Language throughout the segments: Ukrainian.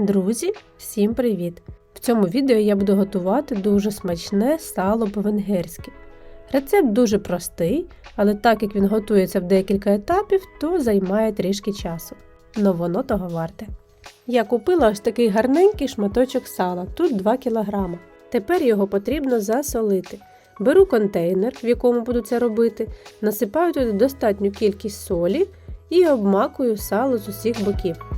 Друзі, всім привіт! В цьому відео я буду готувати дуже смачне сало по-венгерськи. Рецепт дуже простий, але так як він готується в декілька етапів, то займає трішки часу. Но воно того варте. Я купила ось такий гарненький шматочок сала, тут 2 кг. Тепер його потрібно засолити. Беру контейнер, в якому буду це робити, насипаю туди достатню кількість солі і обмакую сало з усіх боків.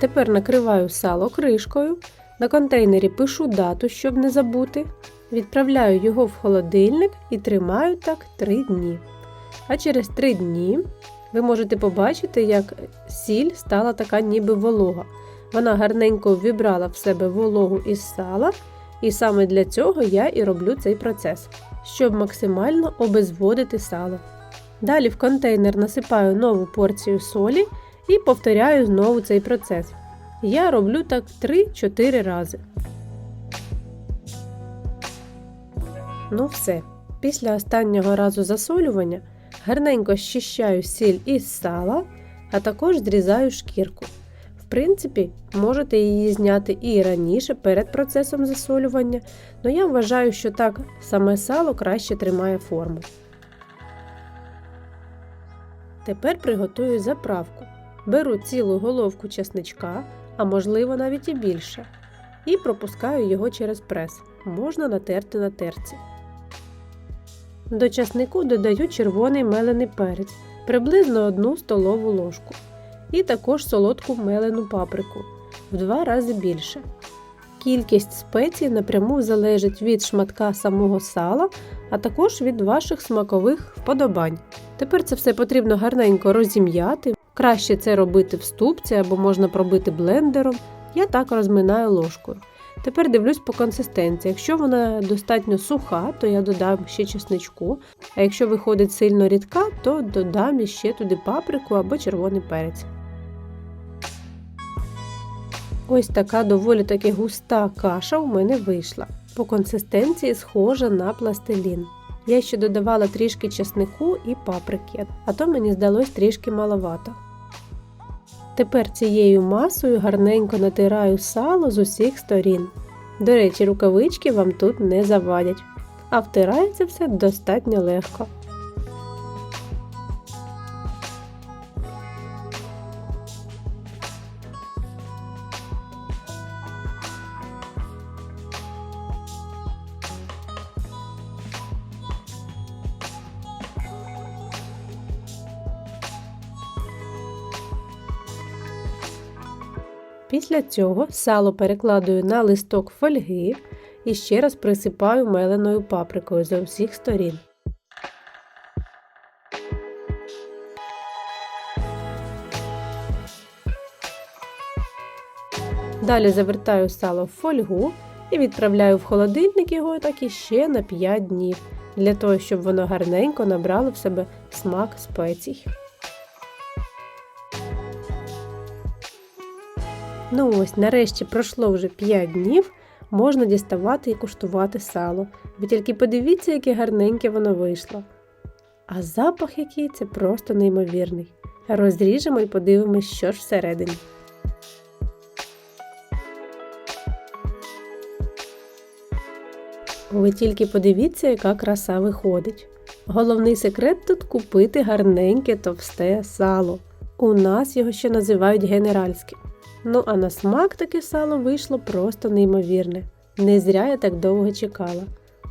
Тепер накриваю сало кришкою. На контейнері пишу дату, щоб не забути. Відправляю його в холодильник і тримаю так 3 дні. А через 3 дні ви можете побачити, як сіль стала така ніби волога. Вона гарненько вібрала в себе вологу із сала, і саме для цього я і роблю цей процес, щоб максимально обезводити сало. Далі в контейнер насипаю нову порцію солі і повторяю знову цей процес. Я роблю так 3-4 рази. Ну все. Після останнього разу засолювання гарненько щищаю сіль із сала, а також зрізаю шкірку. В принципі, можете її зняти і раніше перед процесом засолювання, але я вважаю, що так саме сало краще тримає форму. Тепер приготую заправку. Беру цілу головку чесничка, а можливо навіть і більше, і пропускаю його через прес. Можна натерти на терці. До часнику додаю червоний мелений перець, приблизно 1 столову ложку. І також солодку мелену паприку в два рази більше. Кількість спецій напряму залежить від шматка самого сала, а також від ваших смакових вподобань. Тепер це все потрібно гарненько розім'яти. Краще це робити в ступці або можна пробити блендером. Я так розминаю ложкою. Тепер дивлюсь по консистенції. Якщо вона достатньо суха, то я додам ще чесничку. А якщо виходить сильно рідка, то додам ще туди паприку або червоний перець. Ось така доволі таки густа каша у мене вийшла. По консистенції схожа на пластилін. Я ще додавала трішки чеснику і паприки, а то мені здалось трішки маловато. Тепер цією масою гарненько натираю сало з усіх сторін. До речі, рукавички вам тут не завадять, а втирається все достатньо легко. Після цього сало перекладую на листок фольги і ще раз присипаю меленою паприкою з усіх сторін. Далі завертаю сало в фольгу і відправляю в холодильник його так і ще на 5 днів, для того, щоб воно гарненько набрало в себе смак спецій. Ну ось, нарешті пройшло вже 5 днів, можна діставати і куштувати сало. Ви тільки подивіться, яке гарненьке воно вийшло. А запах який це просто неймовірний. Розріжемо і подивимось, що ж всередині. Ви тільки подивіться, яка краса виходить. Головний секрет тут купити гарненьке товсте сало. У нас його ще називають генеральським. Ну а на смак таке сало вийшло просто неймовірне. Не зря я так довго чекала.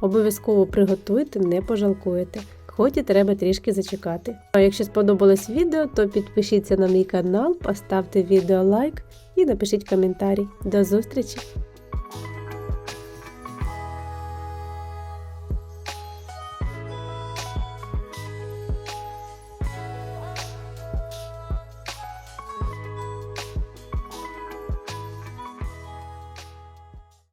Обов'язково приготуйте, не пожалкуєте, хоч і треба трішки зачекати. А якщо сподобалось відео, то підпишіться на мій канал, поставте відео лайк і напишіть коментарі. До зустрічі!